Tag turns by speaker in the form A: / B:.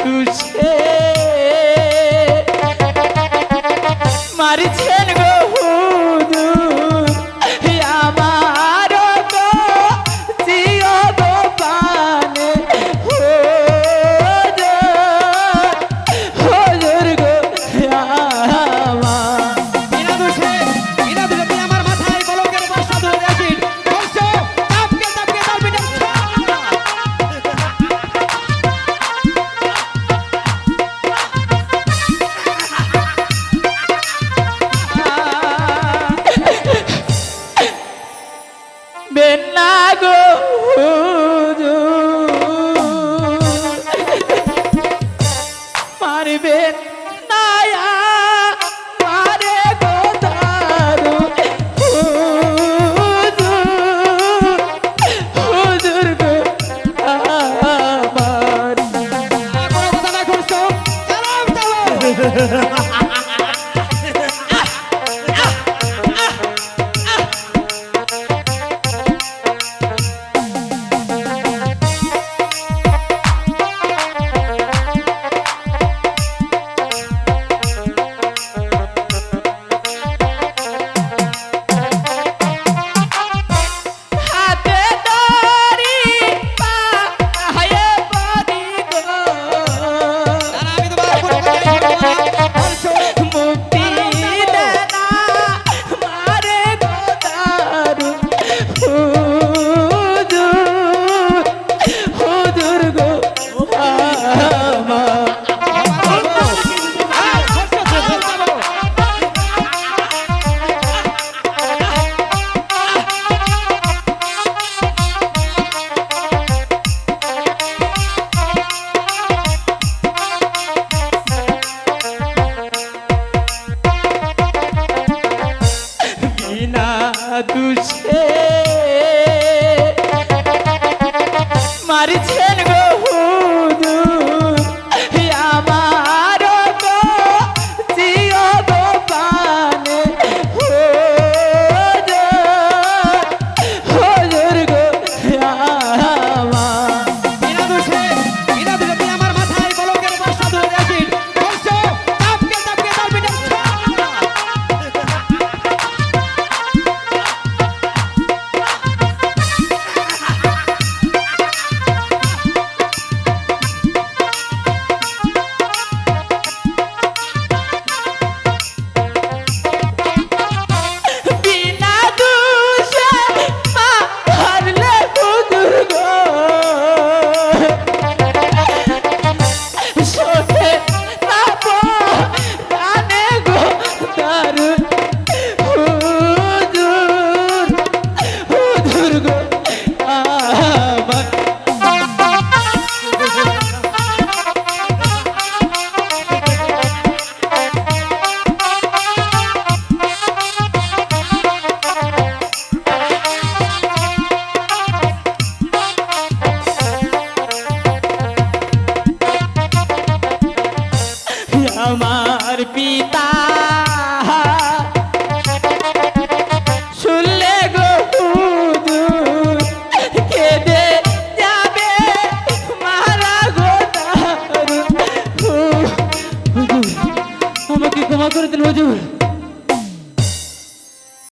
A: দুষে। মারিছেন গো
B: বিনা মারিছে। আমার পিতা।
A: শুনলে গো কেঁদে যাবে মারা গো
B: আমাকে ক্ষমা
A: করে দিন হুজুর।